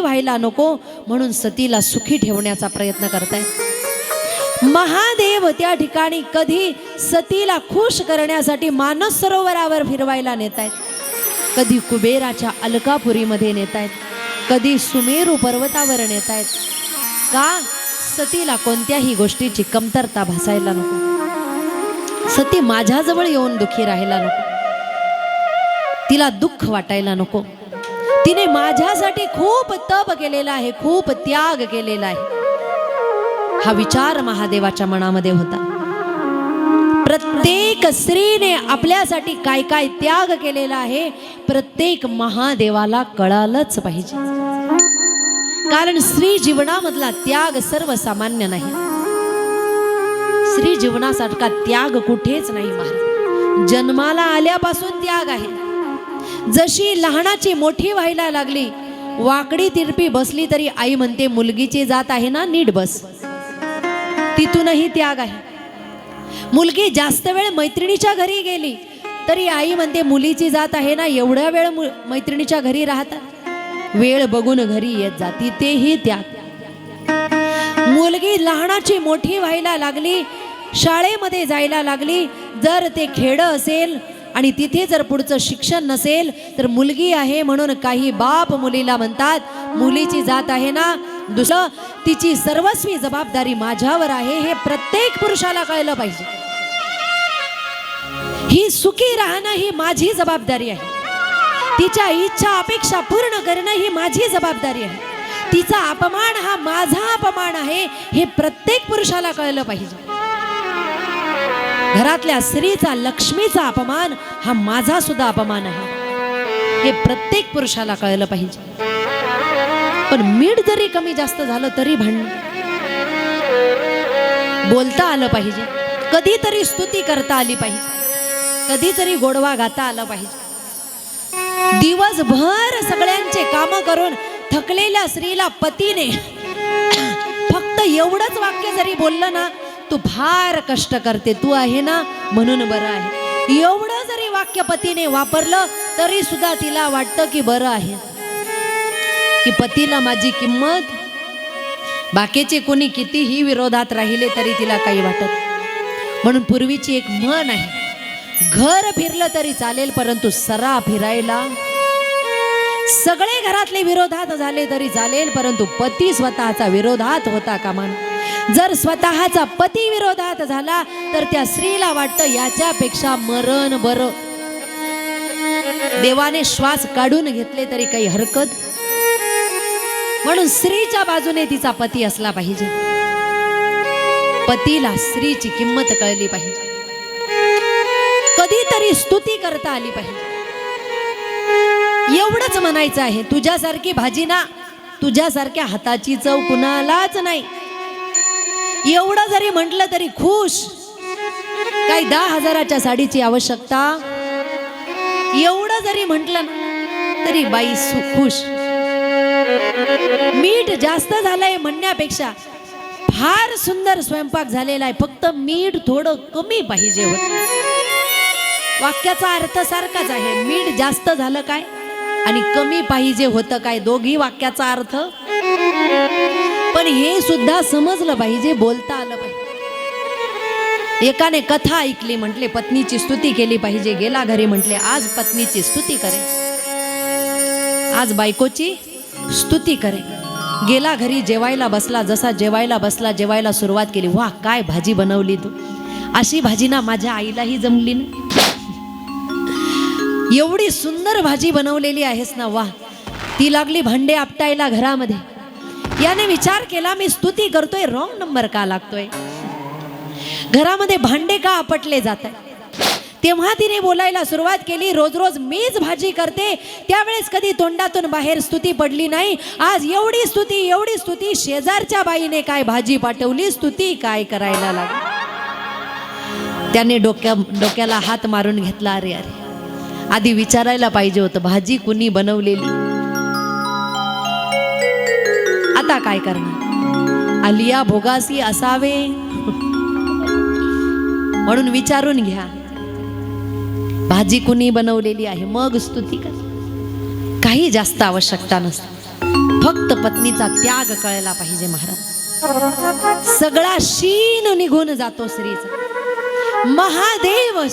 व्हायला नको म्हणून सतीला सुखी ठेवण्याचा प्रयत्न करताय. महादेव त्या ठिकाणी कधी सतीला खुश करण्यासाठी मानस सरोवरावर फिरवायला नेत आहेत कधी कुबेराच्या अलकापुरीमध्ये नेत आहेत कधी सुमेरू पर्वतावर नेत आहेत का सतीला कोणत्याही गोष्टीची कमतरता भासायला नको. सती माझ्याजवळ येऊन दुखी राहायला नको. तिला दुःख वाटायला नको. तिने माझ्यासाठी खूप तप केलेला आहे खूप त्याग केलेला आहे. हा विचार महादेवाच्या मनामध्ये होता. प्रत्येक स्त्रीने आपल्यासाठी काय काय त्याग केलेला आहे प्रत्येक महादेवाला कळालंच पाहिजे. कारण स्त्री जीवनामधला त्याग सर्वसामान्य नाही. स्त्री जीवनासारखा त्याग कुठेच नाही महाराज. जन्माला आल्यापासून त्याग आहे. जशी लहानाची मोठी व्हायला लागली वाकडी तिरपी बसली तरी आई म्हणते मुलगीची जात आहे ना नीट बस. तिथूनही त्याग आहे. मुलगी जास्त वेळ मैत्रिणीच्या घरी गेली तरी आई म्हणते मुलीची जात आहे ना एवढ्या वेळ मु- मैत्रिणीच्या घरी राहतात वेळ बघून घरी येत जाती तेही त्याग. मुलगी लहानाची मोठी व्हायला लागली शाळेमध्ये जायला लागली जर ते खेडं असेल आणि तिथे जर पुढचं शिक्षण नसेल तर मुलगी आहे म्हणून काही बाप मुलीला म्हणतात मुलीची जात आहे ना दुसरं तिची सर्वस्वी जबाबदारी माझ्यावर आहे हे प्रत्येक पुरुषाला कळलं पाहिजे. ही सुखी राहणं ही माझी जबाबदारी आहे. तिच्या इच्छा अपेक्षा पूर्ण करणं ही माझी जबाबदारी आहे. तिचा अपमान हा माझा अपमान आहे हे प्रत्येक पुरुषाला कळलं पाहिजे. घरातल्या स्त्रीचा लक्ष्मीचा अपमान हा माझा सुद्धा अपमान आहे. हे प्रत्येक पुरुषाला कळलं पाहिजे. पण मीठ जरी कमी जास्त झालं तरी भांड. बोलता आलं पाहिजे. कधीतरी स्तुती करता आली पाहिजे. कधीतरी गोडवा गाता आला पाहिजे. दिवसभर सगळ्यांचे काम करून थकलेल्या स्त्रीला पतीने फक्त एवढंच वाक्य जरी बोललं ना तू फार कष्ट करते तू आहे ना? म्हणून बरं आहे. एवढं जरी वाक्य पतीने वापरलं तरी सुद्धा तिला वाटतं की बरं आहे. की पतीला माझी किंमत बाकीचे कोणी कितीही विरोधात राहिले तरी तिला काही वाटत म्हणून पूर्वीची एक म्हण आहे घर फिरलं तरी चालेल परंतु सरा फिरायला. सगळे घरातले विरोधात झाले तरी चालेल परंतु पती स्वतःचा विरोधात होता कामा जर स्वतःचा पती विरोधात झाला तर त्या स्त्रीला वाटतं याच्यापेक्षा मरण बरं. देवाने श्वास काढून घेतले तरी काही हरकत. म्हणून स्त्रीच्या बाजूने तिचा पती असला पाहिजे. पतीला स्त्रीची किंमत कळली पाहिजे. कधीतरी स्तुती करता आली पाहिजे. एवढंच म्हणायचं आहे तुझ्यासारखी भाजी ना तुझ्यासारख्या हाताची चव कुणालाच नाही. एवढं जरी म्हटलं तरी खुश. काही दहा हजाराच्या साडीची आवश्यकता? एवढं जरी म्हटलं ना तरी बाई खुश. मीठ जास्त झालंय म्हणण्यापेक्षा फार सुंदर स्वयंपाक झालेला आहे. फक्त मीठ थोडं कमी पाहिजे होत. वाक्याचा अर्थ सारखाच आहे. मीठ जास्त झालं काय? आणि कमी पाहिजे होतं काय? दोघी वाक्याचा अर्थ? पण हे सुद्धा समजलं पाहिजे बोलता आलं पाहिजे एकाने कथा ऐकली म्हटले पत्नीची स्तुती केली पाहिजे गेला घरी म्हटले आज पत्नीची स्तुती करे आज बायकोची स्तुती करे गेला घरी जेवायला बसला जसा जेवायला बसला जेवायला सुरुवात केली. वा काय भाजी बनवली तू. अशी भाजी ना माझ्या आईलाही जमली ना. एवढी सुंदर भाजी बनवलेली आहेस ना वा. ती लागली भांडे आपटायला घरामध्ये. याने विचार केला मी स्तुती करतोय रॉंग नंबर का लागतोय? घरामध्ये भांडे का आपटले जात आहे तेव्हा तिने बोलायला सुरुवात केली रोज रोज मीच भाजी करते. त्यावेळेस कधी तोंडातून बाहेर स्तुती पडली नाही. आज एवढी स्तुती एवढी स्तुती शेजारच्या बाईने काय भाजी पाठवली स्तुती काय करायला लागली? त्याने डोक्या डोक्याला हात मारून घेतला अरे अरे आधी विचारायला पाहिजे होतं भाजी कुणी बनवलेली? काय करणार? आलिया भोगासी असावे? म्हणून विचारून घ्या. भाजी कुणी बनवलेली आहे? मग स्तुती कर. काही जास्त आवश्यकता नसते. फक्त पत्नीचा त्याग कळला पाहिजे महाराज. सगळा शीन निघून जातो स्त्रीचा महादेव